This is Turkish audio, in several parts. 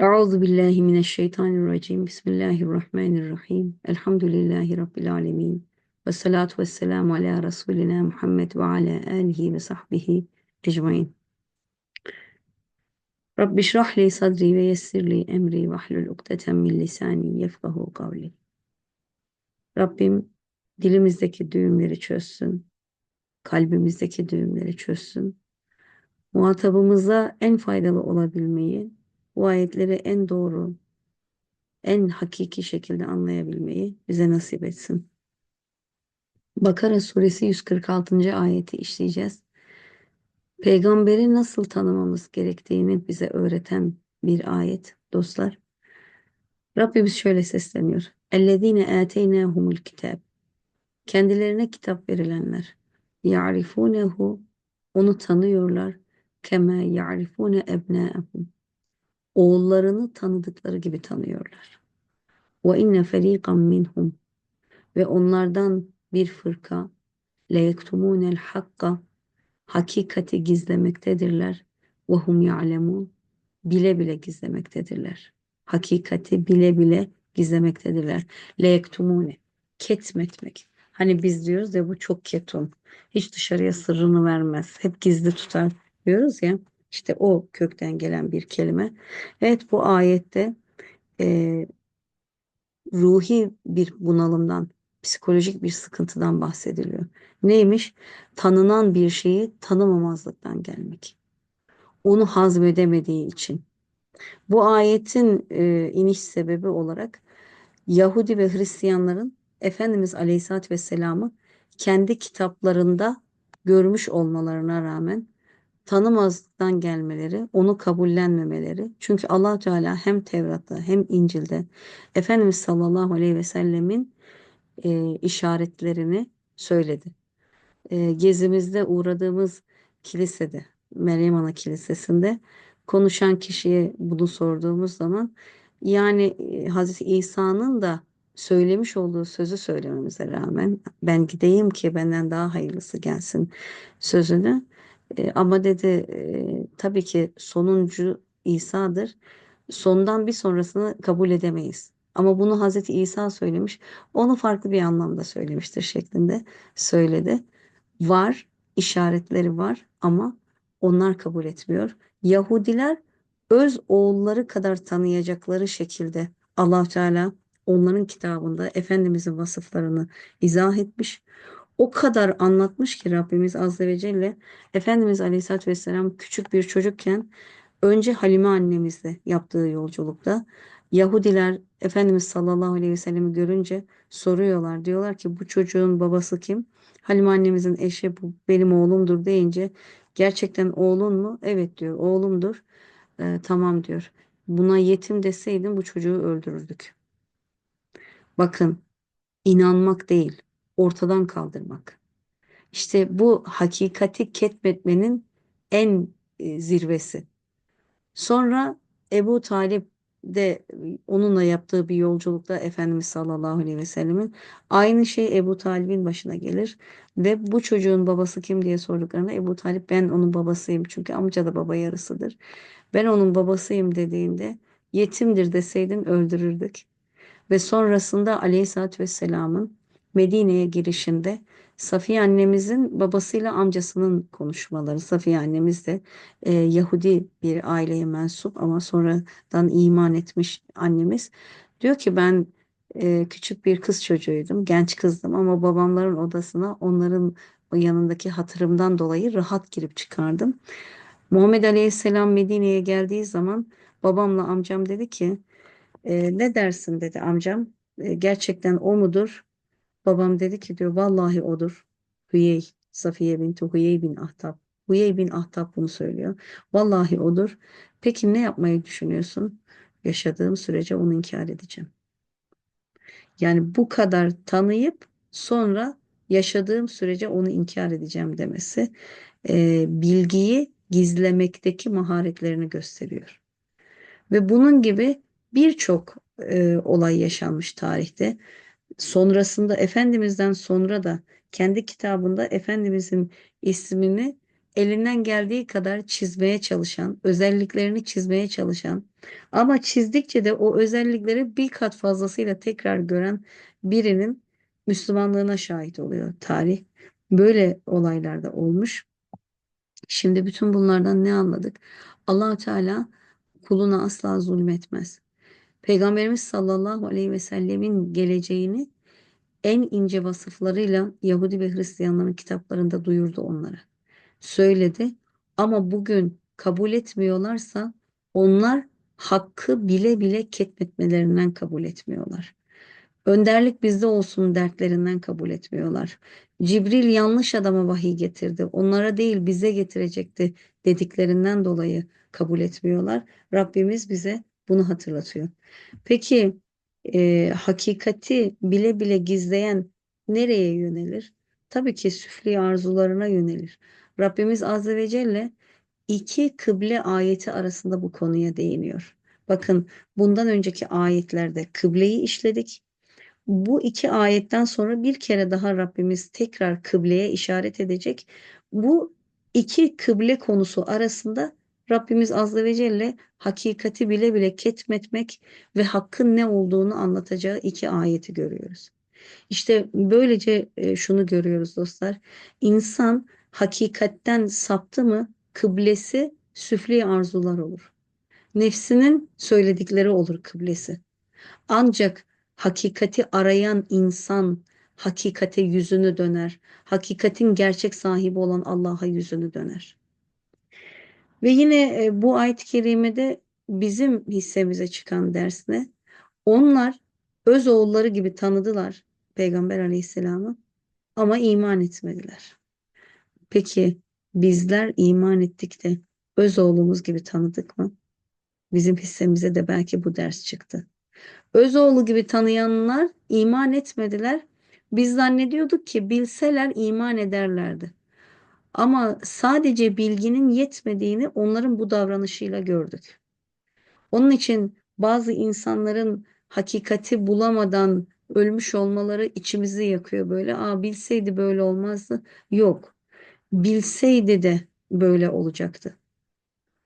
Euzu billahi mineşşeytanirracim. Bismillahirrahmanirrahim. Elhamdülillahi rabbil alamin. Ve salatu vesselamu ala Resulina Muhammed ve ala alihi ve sahbihi ecmaîn. Rabbi şrah li sadri ve yessir li emri ve hlul ukdeten min lisani yefkahu kavli. Rabbim dilimizdeki düğümleri çözsün. Kalbimizdeki düğümleri çözsün. Muhatabımıza en faydalı olabilmeyi, bu ayetleri en doğru, en hakiki şekilde anlayabilmeyi bize nasip etsin. Bakara suresi 146. ayeti işleyeceğiz. Peygamberi nasıl tanımamız gerektiğini bize öğreten bir ayet dostlar. Rabbimiz şöyle sesleniyor. اَلَّذ۪ينَ آتَيْنَاهُمُ الْكِتَابِ Kendilerine kitap verilenler. يَعْرِفُونَهُ Onu tanıyorlar. كَمَا يَعْرِفُونَ اَبْنَاءَهُمْ oğullarını tanıdıkları gibi tanıyorlar. Ve inne feriqan minhum ve onlardan bir fırka leyektumunel hakka hakikati gizlemektedirler ve hum ya'lemun bile bile gizlemektedirler. Hakikati bile bile gizlemektedirler. Leyektumune ketmetmek. Hani biz diyoruz ya bu çok ketum. Hiç dışarıya sırrını vermez. Hep gizli tutar diyoruz ya. İşte o kökten gelen bir kelime. Evet bu ayette e, ruhi bir bunalımdan, psikolojik bir sıkıntıdan bahsediliyor. Neymiş? Tanınan bir şeyi tanımamazlıktan gelmek. Onu hazmedemediği için. Bu ayetin e, iniş sebebi olarak Yahudi ve Hristiyanların Efendimiz Aleyhisselatü Vesselam'ı kendi kitaplarında görmüş olmalarına rağmen tanımazlıktan gelmeleri, onu kabullenmemeleri. Çünkü allah Teala hem Tevrat'ta hem İncil'de Efendimiz sallallahu aleyhi ve sellemin e, işaretlerini söyledi. E, gezimizde uğradığımız kilisede, Meryem Ana Kilisesi'nde konuşan kişiye bunu sorduğumuz zaman yani e, Hazreti İsa'nın da söylemiş olduğu sözü söylememize rağmen ben gideyim ki benden daha hayırlısı gelsin sözünü e, ama dedi e, tabii ki sonuncu İsa'dır. Sondan bir sonrasını kabul edemeyiz. Ama bunu Hazreti İsa söylemiş. Onu farklı bir anlamda söylemiştir şeklinde söyledi. Var, işaretleri var ama onlar kabul etmiyor. Yahudiler öz oğulları kadar tanıyacakları şekilde Allah Teala onların kitabında Efendimizin vasıflarını izah etmiş o kadar anlatmış ki Rabbimiz Azze ve Celle Efendimiz Aleyhisselatü Vesselam küçük bir çocukken önce Halime annemizle yaptığı yolculukta Yahudiler Efendimiz sallallahu aleyhi ve sellemi görünce soruyorlar. Diyorlar ki bu çocuğun babası kim? Halime annemizin eşi bu benim oğlumdur deyince gerçekten oğlun mu? Evet diyor oğlumdur. Ee, tamam diyor. Buna yetim deseydin bu çocuğu öldürürdük. Bakın inanmak değil ortadan kaldırmak. İşte bu hakikati ketmetmenin en e, zirvesi. Sonra Ebu Talip de onunla yaptığı bir yolculukta Efendimiz sallallahu aleyhi ve sellemin aynı şey Ebu Talib'in başına gelir ve bu çocuğun babası kim diye sorduklarında Ebu Talip ben onun babasıyım çünkü amca da baba yarısıdır. Ben onun babasıyım dediğinde yetimdir deseydin öldürürdük. Ve sonrasında aleyhissalatü vesselamın Medine'ye girişinde Safiye annemizin babasıyla amcasının konuşmaları. Safiye annemiz de e, Yahudi bir aileye mensup ama sonradan iman etmiş annemiz. Diyor ki ben e, küçük bir kız çocuğuydum, genç kızdım ama babamların odasına onların yanındaki hatırımdan dolayı rahat girip çıkardım. Muhammed Aleyhisselam Medine'ye geldiği zaman babamla amcam dedi ki e, ne dersin dedi amcam. E, gerçekten o mudur? Babam dedi ki diyor vallahi odur. Hüyey, Safiye binti Hüyey bin Ahtab. Hüyey bin Ahtab bunu söylüyor. Vallahi odur. Peki ne yapmayı düşünüyorsun? Yaşadığım sürece onu inkar edeceğim. Yani bu kadar tanıyıp sonra yaşadığım sürece onu inkar edeceğim demesi e, bilgiyi gizlemekteki maharetlerini gösteriyor. Ve bunun gibi birçok e, olay yaşanmış tarihte sonrasında Efendimiz'den sonra da kendi kitabında Efendimiz'in ismini elinden geldiği kadar çizmeye çalışan, özelliklerini çizmeye çalışan ama çizdikçe de o özellikleri bir kat fazlasıyla tekrar gören birinin Müslümanlığına şahit oluyor tarih. Böyle olaylar da olmuş. Şimdi bütün bunlardan ne anladık? allah Teala kuluna asla zulmetmez. Peygamberimiz sallallahu aleyhi ve sellemin geleceğini en ince vasıflarıyla Yahudi ve Hristiyanların kitaplarında duyurdu onlara. Söyledi ama bugün kabul etmiyorlarsa onlar hakkı bile bile ketmetmelerinden kabul etmiyorlar. Önderlik bizde olsun dertlerinden kabul etmiyorlar. Cibril yanlış adama vahiy getirdi. Onlara değil bize getirecekti dediklerinden dolayı kabul etmiyorlar. Rabbimiz bize bunu hatırlatıyor. Peki e, hakikati bile bile gizleyen nereye yönelir? Tabii ki süfli arzularına yönelir. Rabbimiz Azze ve Celle iki kıble ayeti arasında bu konuya değiniyor. Bakın bundan önceki ayetlerde kıbleyi işledik. Bu iki ayetten sonra bir kere daha Rabbimiz tekrar kıbleye işaret edecek. Bu iki kıble konusu arasında Rabbimiz Azze ve Celle hakikati bile bile ketmetmek ve hakkın ne olduğunu anlatacağı iki ayeti görüyoruz. İşte böylece e, şunu görüyoruz dostlar. İnsan hakikatten saptı mı kıblesi süfli arzular olur. Nefsinin söyledikleri olur kıblesi. Ancak hakikati arayan insan hakikate yüzünü döner. Hakikatin gerçek sahibi olan Allah'a yüzünü döner. Ve yine e, bu ayet-i kerimede bizim hissemize çıkan ders ne? Onlar öz oğulları gibi tanıdılar Peygamber aleyhisselamı ama iman etmediler. Peki bizler iman ettik de öz oğlumuz gibi tanıdık mı? Bizim hissemize de belki bu ders çıktı. Öz oğlu gibi tanıyanlar iman etmediler. Biz zannediyorduk ki bilseler iman ederlerdi. Ama sadece bilginin yetmediğini onların bu davranışıyla gördük. Onun için bazı insanların hakikati bulamadan ölmüş olmaları içimizi yakıyor böyle. Aa bilseydi böyle olmazdı. Yok. Bilseydi de böyle olacaktı.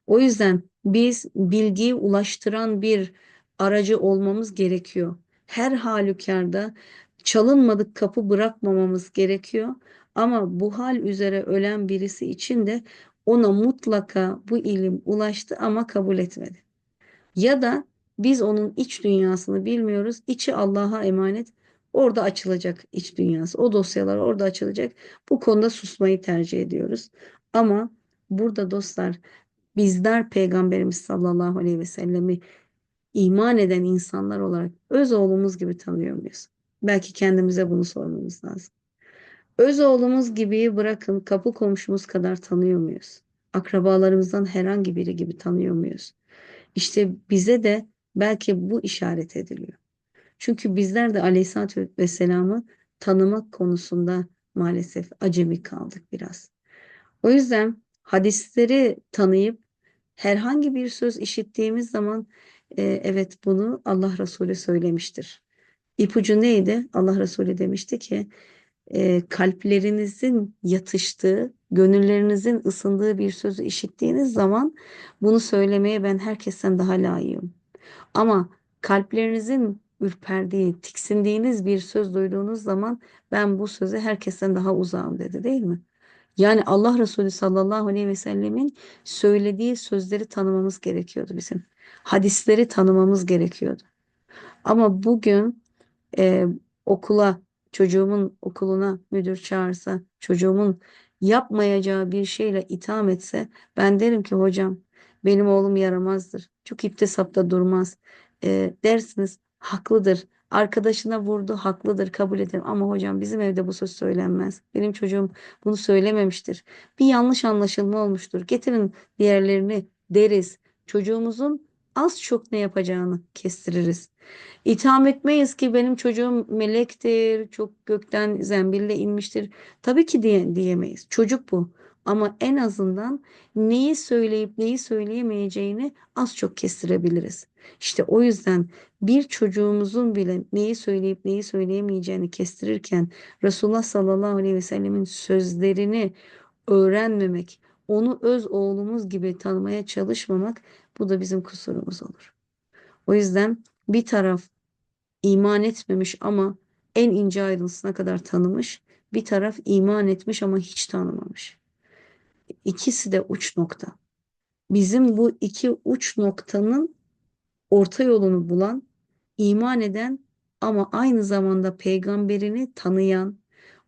O yüzden biz bilgiyi ulaştıran bir aracı olmamız gerekiyor. Her halükarda çalınmadık kapı bırakmamamız gerekiyor. Ama bu hal üzere ölen birisi için de ona mutlaka bu ilim ulaştı ama kabul etmedi. Ya da biz onun iç dünyasını bilmiyoruz. İçi Allah'a emanet. Orada açılacak iç dünyası. O dosyalar orada açılacak. Bu konuda susmayı tercih ediyoruz. Ama burada dostlar bizler Peygamberimiz sallallahu aleyhi ve sellemi iman eden insanlar olarak öz oğlumuz gibi tanıyor muyuz? Belki kendimize bunu sormamız lazım. Öz oğlumuz gibi bırakın kapı komşumuz kadar tanıyor muyuz? Akrabalarımızdan herhangi biri gibi tanıyor muyuz? İşte bize de belki bu işaret ediliyor. Çünkü bizler de Aleyhisselatü Vesselam'ı tanımak konusunda maalesef acemi kaldık biraz. O yüzden hadisleri tanıyıp herhangi bir söz işittiğimiz zaman e, evet bunu Allah Resulü söylemiştir. İpucu neydi? Allah Resulü demişti ki e, kalplerinizin yatıştığı, gönüllerinizin ısındığı bir sözü işittiğiniz zaman bunu söylemeye ben herkesten daha layığım. Ama kalplerinizin ürperdiği, tiksindiğiniz bir söz duyduğunuz zaman ben bu söze herkesten daha uzağım dedi değil mi? Yani Allah Resulü sallallahu aleyhi ve sellemin söylediği sözleri tanımamız gerekiyordu bizim. Hadisleri tanımamız gerekiyordu. Ama bugün e, okula, çocuğumun okuluna müdür çağırsa, çocuğumun yapmayacağı bir şeyle itham etse ben derim ki hocam benim oğlum yaramazdır. Çok ipte durmaz. E, dersiniz haklıdır. Arkadaşına vurdu haklıdır kabul ederim. Ama hocam bizim evde bu söz söylenmez. Benim çocuğum bunu söylememiştir. Bir yanlış anlaşılma olmuştur. Getirin diğerlerini deriz. Çocuğumuzun az çok ne yapacağını kestiririz. İtham etmeyiz ki benim çocuğum melektir, çok gökten zembille inmiştir. Tabii ki diye, diyemeyiz. Çocuk bu. Ama en azından neyi söyleyip neyi söyleyemeyeceğini az çok kestirebiliriz. İşte o yüzden bir çocuğumuzun bile neyi söyleyip neyi söyleyemeyeceğini kestirirken Resulullah sallallahu aleyhi ve sellemin sözlerini öğrenmemek, onu öz oğlumuz gibi tanımaya çalışmamak bu da bizim kusurumuz olur. O yüzden bir taraf iman etmemiş ama en ince ayrıntısına kadar tanımış, bir taraf iman etmiş ama hiç tanımamış. İkisi de uç nokta. Bizim bu iki uç noktanın orta yolunu bulan, iman eden ama aynı zamanda peygamberini tanıyan,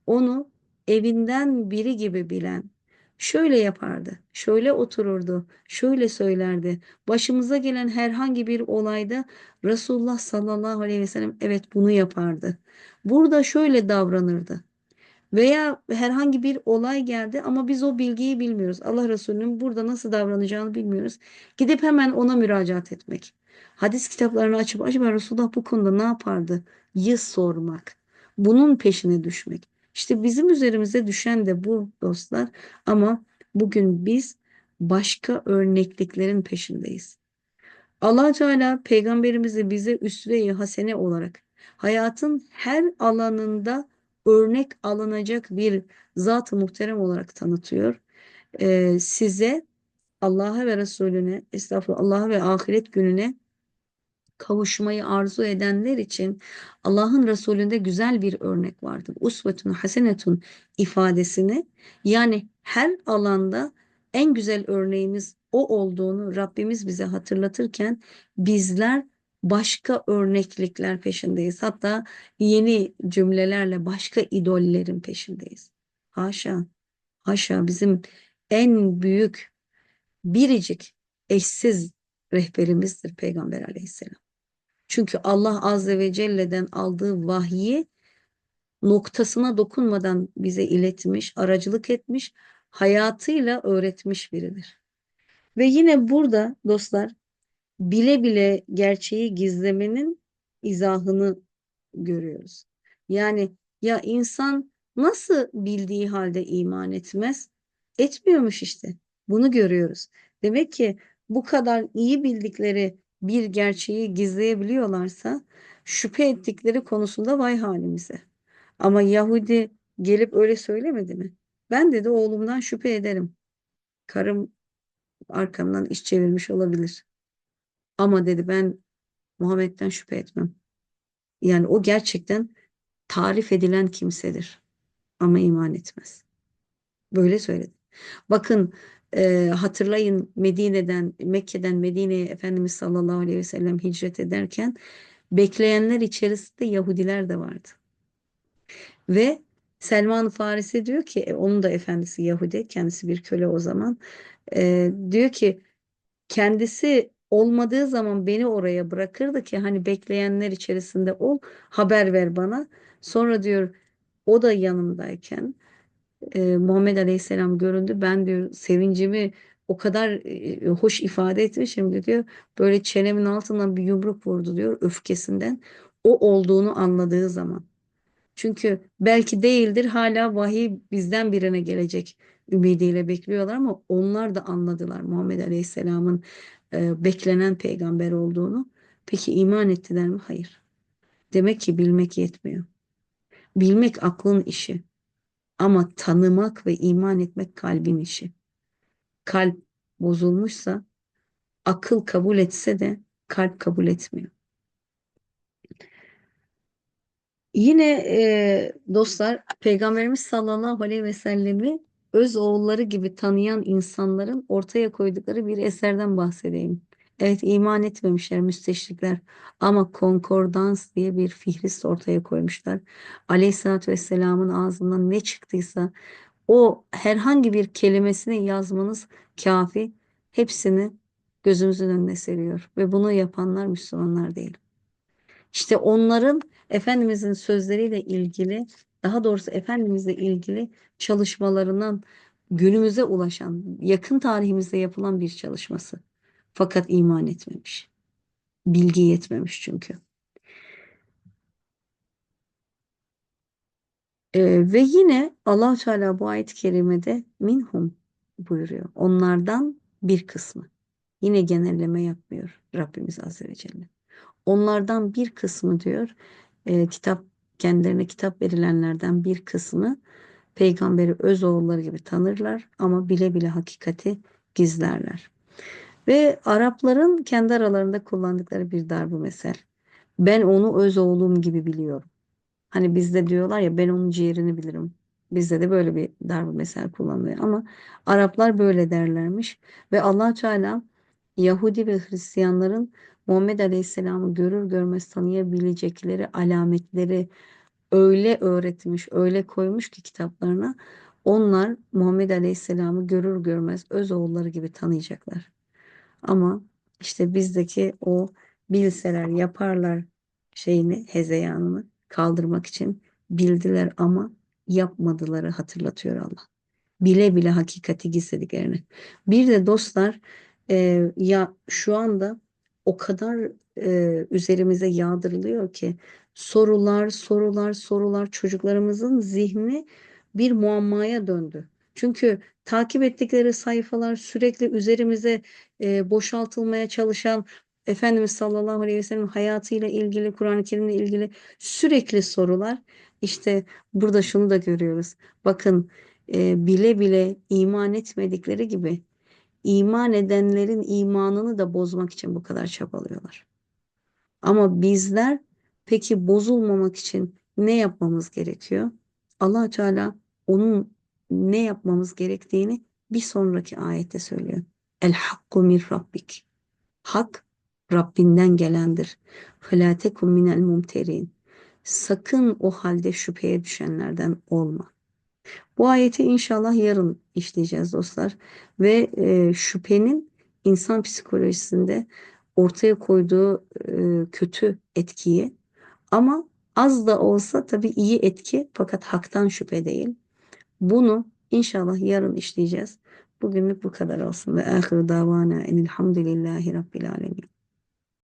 onu evinden biri gibi bilen, şöyle yapardı, şöyle otururdu, şöyle söylerdi. Başımıza gelen herhangi bir olayda Resulullah sallallahu aleyhi ve sellem evet bunu yapardı. Burada şöyle davranırdı. Veya herhangi bir olay geldi ama biz o bilgiyi bilmiyoruz. Allah Resulü'nün burada nasıl davranacağını bilmiyoruz. Gidip hemen ona müracaat etmek. Hadis kitaplarını açıp acaba Resulullah bu konuda ne yapardı? Yı sormak. Bunun peşine düşmek. İşte bizim üzerimize düşen de bu dostlar ama bugün biz başka örnekliklerin peşindeyiz. Allah Teala peygamberimizi bize üsve-i hasene olarak hayatın her alanında örnek alınacak bir zat-ı muhterem olarak tanıtıyor. Ee, size Allah'a ve Resulüne, estağfurullah Allah'a ve ahiret gününe kavuşmayı arzu edenler için Allah'ın Resulü'nde güzel bir örnek vardır. Usvetun hasenetun ifadesini yani her alanda en güzel örneğimiz o olduğunu Rabbimiz bize hatırlatırken bizler başka örneklikler peşindeyiz. Hatta yeni cümlelerle başka idollerin peşindeyiz. Haşa, haşa bizim en büyük biricik eşsiz rehberimizdir Peygamber aleyhisselam. Çünkü Allah Azze ve Celle'den aldığı vahyi noktasına dokunmadan bize iletmiş, aracılık etmiş, hayatıyla öğretmiş biridir. Ve yine burada dostlar bile bile gerçeği gizlemenin izahını görüyoruz. Yani ya insan nasıl bildiği halde iman etmez? Etmiyormuş işte. Bunu görüyoruz. Demek ki bu kadar iyi bildikleri bir gerçeği gizleyebiliyorlarsa şüphe ettikleri konusunda vay halimize. Ama Yahudi gelip öyle söylemedi mi? Ben dedi oğlumdan şüphe ederim. Karım arkamdan iş çevirmiş olabilir. Ama dedi ben Muhammed'den şüphe etmem. Yani o gerçekten tarif edilen kimsedir. Ama iman etmez. Böyle söyledi. Bakın e, hatırlayın Medine'den, Mekke'den Medine'ye Efendimiz sallallahu aleyhi ve sellem hicret ederken bekleyenler içerisinde Yahudiler de vardı. Ve Selman Farisi diyor ki, e, onun da efendisi Yahudi, kendisi bir köle o zaman. E, diyor ki kendisi olmadığı zaman beni oraya bırakırdı ki hani bekleyenler içerisinde ol, haber ver bana. Sonra diyor o da yanımdayken e, Muhammed Aleyhisselam göründü. Ben diyor sevincimi o kadar e, hoş ifade etmiş şimdi diyor. Böyle çenemin altından bir yumruk vurdu diyor öfkesinden. O olduğunu anladığı zaman. Çünkü belki değildir hala vahiy bizden birine gelecek ümidiyle bekliyorlar ama onlar da anladılar Muhammed Aleyhisselam'ın e, beklenen peygamber olduğunu. Peki iman ettiler mi? Hayır. Demek ki bilmek yetmiyor. Bilmek aklın işi. Ama tanımak ve iman etmek kalbin işi. Kalp bozulmuşsa akıl kabul etse de kalp kabul etmiyor. Yine e, dostlar Peygamberimiz sallallahu aleyhi ve sellemi öz oğulları gibi tanıyan insanların ortaya koydukları bir eserden bahsedeyim. Evet iman etmemişler müsteşrikler ama konkordans diye bir fihrist ortaya koymuşlar. Aleyhissalatü vesselamın ağzından ne çıktıysa o herhangi bir kelimesini yazmanız kafi hepsini gözümüzün önüne seriyor ve bunu yapanlar Müslümanlar değil. İşte onların Efendimizin sözleriyle ilgili daha doğrusu Efendimizle ilgili çalışmalarından günümüze ulaşan, yakın tarihimizde yapılan bir çalışması. Fakat iman etmemiş. Bilgi yetmemiş çünkü. Ee, ve yine allah Teala bu ayet-i kerimede minhum buyuruyor. Onlardan bir kısmı. Yine genelleme yapmıyor Rabbimiz Azze ve Celle. Onlardan bir kısmı diyor e, kitap kendilerine kitap verilenlerden bir kısmı Peygamberi öz oğulları gibi tanırlar ama bile bile hakikati gizlerler. Ve Arapların kendi aralarında kullandıkları bir darbu mesel. Ben onu öz oğlum gibi biliyorum. Hani bizde diyorlar ya ben onun ciğerini bilirim. Bizde de böyle bir darbu mesel kullanılıyor ama Araplar böyle derlermiş ve Allah Teala Yahudi ve Hristiyanların Muhammed Aleyhisselam'ı görür görmez tanıyabilecekleri alametleri öyle öğretmiş, öyle koymuş ki kitaplarına onlar Muhammed Aleyhisselam'ı görür görmez öz oğulları gibi tanıyacaklar. Ama işte bizdeki o bilseler yaparlar şeyini, hezeyanını kaldırmak için bildiler ama yapmadıları hatırlatıyor Allah. Bile bile hakikati gizlediklerini. Bir de dostlar e, ya şu anda o kadar e, üzerimize yağdırılıyor ki sorular, sorular, sorular çocuklarımızın zihni bir muammaya döndü. Çünkü takip ettikleri sayfalar sürekli üzerimize e, boşaltılmaya çalışan Efendimiz sallallahu aleyhi ve sellem hayatıyla ilgili, Kur'an-ı Kerim'le ilgili sürekli sorular. İşte burada şunu da görüyoruz. Bakın e, bile bile iman etmedikleri gibi iman edenlerin imanını da bozmak için bu kadar çabalıyorlar. Ama bizler peki bozulmamak için ne yapmamız gerekiyor? Allah Teala onun ne yapmamız gerektiğini bir sonraki ayette söylüyor. El hakku min rabbik. Hak Rabbinden gelendir. Felatekum minel mumterin. Sakın o halde şüpheye düşenlerden olma. Bu ayeti inşallah yarın işleyeceğiz dostlar. Ve e, şüphenin insan psikolojisinde ortaya koyduğu e, kötü etkiyi ama az da olsa tabii iyi etki fakat haktan şüphe değil bunu inşallah yarın işleyeceğiz. Bugünlük bu kadar olsun. Ve ahiru davana enilhamdülillahi rabbil alemin.